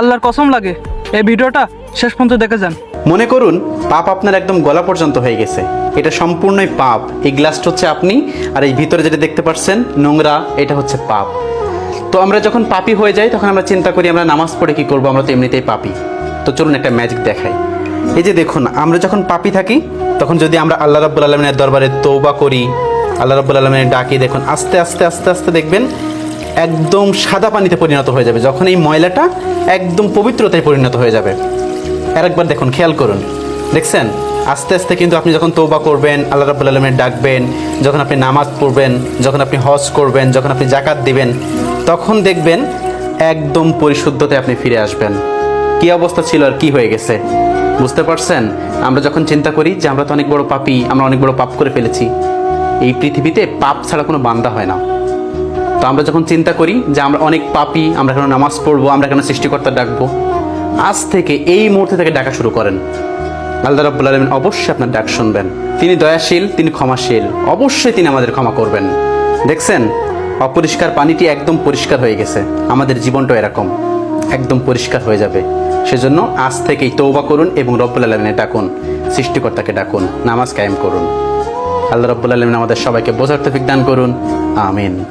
আল্লাহর কসম লাগে, এই ভিডিওটা শেষ পর্যন্ত দেখে যান। মনে করুন, পাপ আপনার একদম গলা পর্যন্ত হয়ে গেছে। এটা সম্পূর্ণই পাপ। এই গ্লাসটা হচ্ছে আপনি, আর এই ভিতরে যেটা দেখতে পাচ্ছেন, নোংরা, এটা হচ্ছে পাপ। তো আমরা যখন পাপি হয়ে যাই, তখন আমরা চিন্তা করি, আমরা নামাজ পড়ে কি করব? আমরা তো এমনিতেই পাপি। তো চলুন একটা ম্যাজিক দেখাই। এই যে দেখুন, আমরা যখন পাপি থাকি, তখন যদি আমরা আল্লাহ রাব্বুল আলমিনের দরবারে তৌবা করি, আল্লাহ রাব্বুল আলমিনের ডাকি, দেখুন, আস্তে আস্তে আস্তে আস্তে দেখবেন একদম সাদা পানিতে পরিণত হয়ে যাবে। যখন এই ময়লাটা একদম পবিত্রতায় পরিণত হয়ে যাবে। আরেকবার দেখুন, খেয়াল করুন। দেখছেন? আস্তে আস্তে কিন্তু আপনি যখন তৌবা করবেন, আল্লাহ রাবুল আলমের ডাকবেন, যখন আপনি নামাজ পড়বেন, যখন আপনি হজ করবেন, যখন আপনি জাকাত দিবেন, তখন দেখবেন একদম পরিশুদ্ধতায় আপনি ফিরে আসবেন। কি অবস্থা ছিল আর কি হয়ে গেছে? বুঝতে পারছেন? আমরা যখন চিন্তা করি যে আমরা তো অনেক বড় পাপি, আমরা অনেক বড় পাপ করে ফেলেছি, এই পৃথিবীতে পাপ ছাড়া কোনো বান্দা হয় না। তো আমরা যখন চিন্তা করি যে আমরা অনেক পাপি, আমরা কেন নামাজ পড়ব, আমরা কেন সৃষ্টিকর্তা ডাকবো, আজ থেকে এই মুহূর্তে থেকে ডাকা শুরু করেন। আল্লাহ রাব্বুল আলমিন অবশ্যই আপনার ডাক শুনবেন। তিনি দয়াশীল, তিনি ক্ষমাশীল। অবশ্যই তিনি আমাদের ক্ষমা করবেন। দেখছেন? অপরিষ্কার পানিটি একদম পরিষ্কার হয়ে গেছে। আমাদের জীবনটাও এরকম। একদম পরিষ্কার হয়ে যাবে। সেজন্য আজ থেকেই তৌবা করুন এবং রব্বুল আলমিনে ডাকুন। সৃষ্টিকর্তাকে ডাকুন। নামাজ কায়েম করুন। আল্লাহ রব্বুল আলমিন আমাদের সবাইকে বোঝার তফিক দান করুন। আমিন।